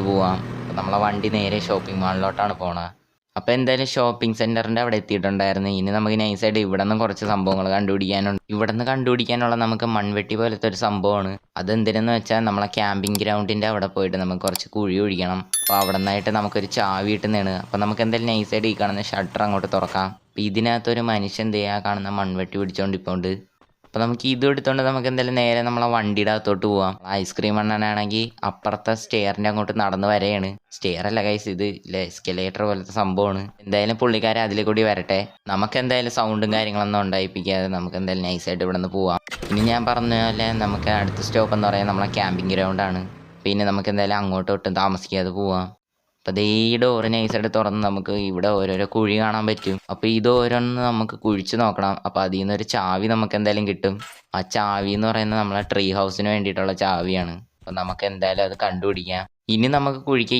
ഇട്ട് പോവാം. അപ്പം നമ്മളെ വണ്ടി നേരെ ഷോപ്പിംഗ് മാളിലോട്ടാണ് പോണത് അപ്പോൾ എന്തായാലും ഷോപ്പിംഗ് സെന്ററിന്റെ അവിടെ എത്തിയിട്ടുണ്ടായിരുന്നു. ഇനി നമുക്ക് നൈസായിട്ട് ഇവിടെ നിന്ന് കുറച്ച് സംഭവങ്ങൾ കണ്ടുപിടിക്കാനുണ്ട്. ഇവിടെ നിന്ന് കണ്ടുപിടിക്കാനുള്ള നമുക്ക് മൺവെട്ടി പോലത്തെ ഒരു സംഭവമാണ്. അതെന്തിനെന്ന് വെച്ചാൽ നമ്മളെ ക്യാമ്പിംഗ് ഗ്രൗണ്ടിന്റെ അവിടെ പോയിട്ട് നമുക്ക് കുറച്ച് കുഴി ഒഴിക്കണം. അപ്പോൾ അവിടെ നിന്നായിട്ട് നമുക്കൊരു ചാവി കിട്ടുന്നതാണ്. അപ്പോൾ നമുക്ക് എന്തായാലും നൈസായിട്ട് ഈ കാണുന്ന ഷട്ടർ അങ്ങോട്ട് തുറക്കാം. അപ്പോൾ ഇതിനകത്തൊരു മനുഷ്യൻ ദയാ കാണുന്ന മൺവെട്ടി പിടിച്ചോണ്ട് ഇപ്പോൾ അപ്പോൾ നമുക്ക് ഇത് എടുത്തുകൊണ്ട് നമുക്ക് എന്തായാലും നേരെ നമ്മളെ വണ്ടിയുടെ അകത്തോട്ട് പോവാം. ഐസ്ക്രീം എണ്ണനാണെങ്കിൽ അപ്പുറത്തെ സ്റ്റെയറിന്റെ അങ്ങോട്ട് നടന്ന് വരെയാണ്. സ്റ്റെയർ അല്ല കൈസ് ഇത് എസ്കലേറ്റർ പോലത്തെ സംഭവമാണ്. എന്തായാലും പുള്ളിക്കാരൻ അതിൽ കൂടി വരട്ടെ. നമുക്ക് എന്തായാലും സൗണ്ടും കാര്യങ്ങളൊന്നും ഉണ്ടായിപ്പിക്കാതെ നമുക്ക് എന്തായാലും നൈസായിട്ട് ഇവിടെ നിന്ന് പോവാം. ഇനി ഞാൻ പറഞ്ഞ പോലെ നമുക്ക് അടുത്ത സ്റ്റോപ്പ് എന്ന് പറയുന്നത് നമ്മളെ ക്യാമ്പിംഗ് ഗ്രൗണ്ടാണ് പിന്നെ നമുക്ക് എന്തായാലും അങ്ങോട്ടും ഒട്ടും താമസിക്കാതെ പോവാം. അപ്പോൾ ദേ ഈ ഡോറ് നൈസായിട്ട് തുറന്ന് നമുക്ക് ഇവിടെ ഓരോരോ കുഴി കാണാൻ പറ്റും. അപ്പോൾ ഇത് ഓരോന്ന് നമുക്ക് കുഴിച്ച് നോക്കണം. അപ്പോൾ അതിൽ നിന്ന് ഒരു ചാവി നമുക്ക് എന്തായാലും കിട്ടും. ആ ചാവി എന്ന് പറയുന്നത് നമ്മളെ ട്രീ ഹൗസിന് വേണ്ടിയിട്ടുള്ള ചാവിയാണ്. അപ്പോൾ നമുക്ക് എന്തായാലും അത് കണ്ടുപിടിക്കാം. ഇനി നമുക്ക് കുഴിക്ക്